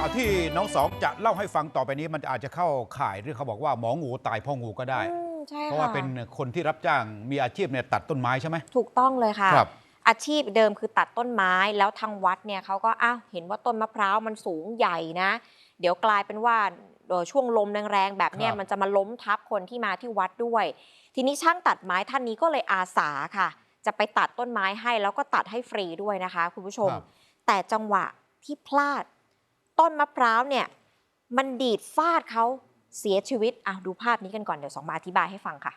ข่าวที่น้องสองจะเล่าให้ฟังต่อไปนี้มันอาจจะเข้าข่ายเรื่องเขาบอกว่าหมองูตายเพ่องูก็ได้อืมใช่เพค่ะราะว่าเป็นคนที่รับจ้างมีอาชีพเนี่ยตัดต้นไม้ใช่ไหมถูกต้องเลยค่ะ ครับอาชีพเดิมคือตัดต้นไม้แล้วทางวัดเนี่ยเขาก็อ้าวเห็นว่าต้นมะพร้าวมันสูงใหญ่นะ เดี๋ยวกลายเป็นว่าเอ่อช่วงลมแรงๆแบบเนี้ยครับมันจะมาล้มทับคนที่มาที่วัดด้วย ทีนี้ช่างตัดไม้ท่านนี้ก็เลยอาสาค่ะ จะไปตัดต้นไม้ให้แล้วก็ตัดให้ฟรีด้วยนะคะ คุณผู้ชม ครับ แต่จังหวะที่พลาด ต้นมะพร้าวเนี่ยมันดีดฟาดเขาเสียชีวิตอะดูภาพนี้กันก่อน เดี๋ยวสองมาอธิบายให้ฟังค่ะ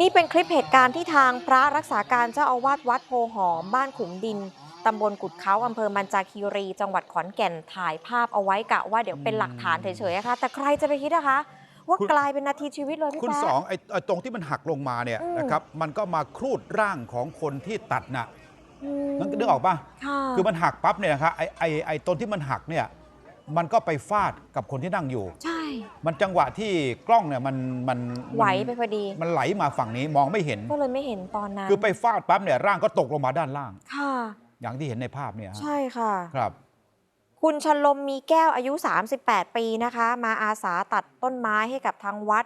นี่เป็นคลิปเหตุการณ์ที่ทางพระรักษาการเจ้าอาวาสวัดโพหอม บ้านขุมดินตำบลกุดเขาอำเภอมันจาคีรี จังหวัดขอนแก่นถ่ายภาพเอาไว้กะว่าเดี๋ยวเป็นหลักฐานเฉยๆอะค่ะแต่ใครจะไปคิดนะคะ ว่าคุณ กลายเป็นนาทีชีวิตเลยพี่คุณแจ๊สคองไอ้ไอ้ตรงที่มันหักลงมาเนี่ยอืมนะครับมันก็มาครูดร่างของคนที่ตัดน่ะอืมนั่นนึกออกปะค่ะ คือมันหักปั๊บเนี่ยนะครับไอ้ไอ้ไอ้ตรงที่มันหักเนี่ยมันก็ไปฟาดกับคนที่นั่งอยู่ ใช่ มันจังหวะที่กล้องเนี่ยมันมันมันไหวไปพอดี มันไหลมาฝั่งนี้มองไม่เห็น ก็เลยไม่เห็นตอนนั้น คือไปฟาดปั๊บเนี่ยร่างก็ตกลงมาด้านล่าง ค่ะ อย่างที่เห็นในภาพเนี่ยฮะใช่ค่ะ ครับ คุณชลมมีแก้วอายุ 38 ปีนะคะ มาอาสาตัดต้นไม้ให้กับทางวัด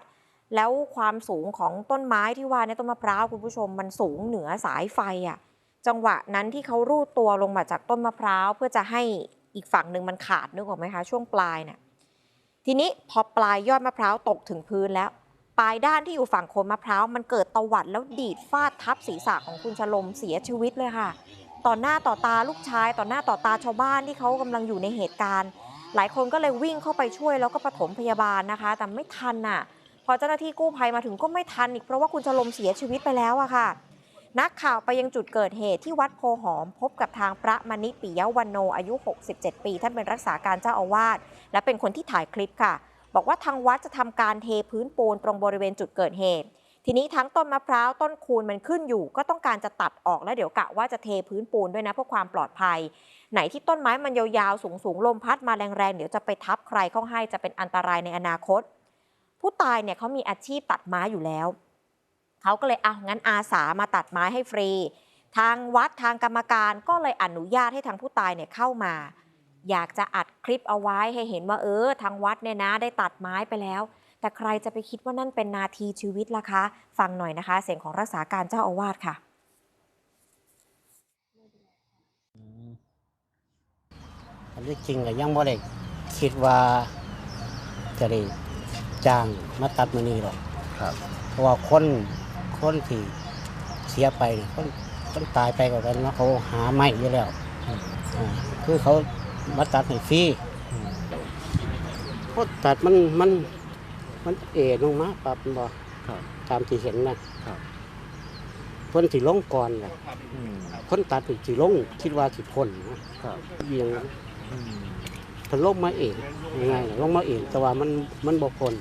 แล้วความสูงของต้นไม้ที่ว่าในยต้นมะพร้าวคุณผู้ชมมันสูงเหนือสายไฟอะ่ะ จังหวะนั้นที่เขารูดตัวลงมาจากต้นมะพร้าวเพื่อจะให้อีกฝั่งหนึ่งมันขาดนึกออกไหมคะ ช่วงปลายเนี่ย ทีนี้พอปลายยอดมะพร้าวตกถึงพื้นแล้ว ปลายด้านที่อยู่ฝั่งโคนมะพร้าวมันเกิดตวัดแล้วดีดฟาดทับศีรษะของคุณชลมเสียชีวิตเลยค่ะ ต่อหน้าต่อตาลูกชาย ต่อหน้าต่อตาชาวบ้านที่เขากำลังอยู่ในเหตุการณ์ หลายคนก็เลยวิ่งเข้าไปช่วยแล้วก็ปฐมพยาบาลนะคะ แต่ไม่ทันน่ะ พอเจ้าหน้าที่กู้ภัยมาถึงก็ไม่ทันอีกเพราะว่าคุณชลมเสียชีวิตไปแล้วอะค่ะ นักข่าวไปยังจุดเกิดเหตุที่วัดโพหอม พบกับทางพระมณิปิยวันโนอายุ 67 ปี ท่านเป็นรักษาการเจ้าอาวาสและเป็นคนที่ถ่ายคลิปค่ะ บอกว่าทางวัดจะทำการเทพื้นปูนตรงบริเวณจุดเกิดเหตุ ทีนี้ทั้งต้นมะพร้าวต้นคูนมันขึ้นอยู่ ก็ต้องการจะตัดออกแล้วเดี๋ยวกะว่าจะเทพื้นปูนด้วยนะเพื่อความปลอดภัย ไหนที่ต้นไม้มันยาวๆสูงๆลมพัดมาแรงๆเดี๋ยวจะไปทับใครเข้าให้จะเป็นอันตรายในอนาคต ผู้ตายเนี่ยเขามีอาชีพตัดไม้อยู่แล้ว เขาก็เลยเอางั้นอาสามาตัดไม้ให้ฟรี ทางวัดทางกรรมการก็เลยอนุญาตให้ทางผู้ตายเนี่ยเข้ามา อยากจะอัดคลิปเอาไว้ให้เห็นว่าเออ ทางวัดเนี่ยนะ ได้ตัดไม้ไปแล้ว แต่ใครจะไปคิดว่านั่นเป็นนาทีชีวิตล่ะคะ ฟังหน่อยนะคะ เสียงของรักษาการเจ้าอาวาสค่ะอันที่จริงก็ยังบ่ได้คิดว่าจะได้จ้างมาตัดมือนี้หรอก ครับ เพราะว่าคน คนที่เสียไปเนี่ยคนคนตายไปกว่ากันเนาะเขาหาไม่อยู่แล้วอ่าคือเขามาตัดให้ฟรีเพราะตัดมันมันมันเอลงมาปรับบ่ครับ ตามที่เห็นนะครับคนที่ลงก่อนน่ะอืมคนตัดถึงสิลงคิดว่าสิพ้นนะครับเบียงอืมเพิ่นลงมาเองง่ายๆลงมาเองแต่ว่ามันมันบ่พ้นท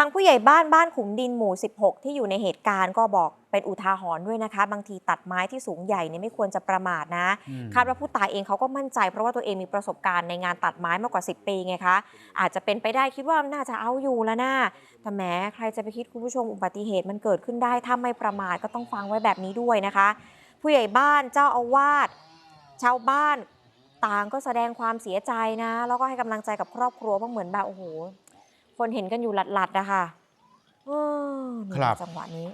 างผู้ใหญ่บ้านบ้านขุมดินหมู่ 16 ที่อยู่ในเหตุการณ์ก็บอกเป็นอุทาหรณ์ด้วยนะคะ บางทีตัดไม้ที่สูงใหญ่เนี่ยไม่ควรจะประมาทนะอืมคาดว่าผู้ตายเองเขาก็มั่นใจ เพราะว่าตัวเองมีประสบการณ์ในงานตัดไม้มากกว่า 10 ปีไงคะ อาจจะเป็นไปได้คิดว่าน่าจะเอาอยู่แล้วนะแต่แหมใครจะไปคิดคุณผู้ชมอุบัติเหตุมันเกิดขึ้นได้ ถ้าไม่ประมาทก็ต้องฟังไว้แบบนี้ด้วยนะคะ ผู้ใหญ่บ้านเจ้าอาวาสชาวบ้านต่างก็แสดงความเสียใจนะ แล้วก็ให้กำลังใจกับครอบครัวเพราะเหมือนแบบโอ้โห คนเห็นกันอยู่หลัดๆนะคะเออนี่ครับ จังหวะนี้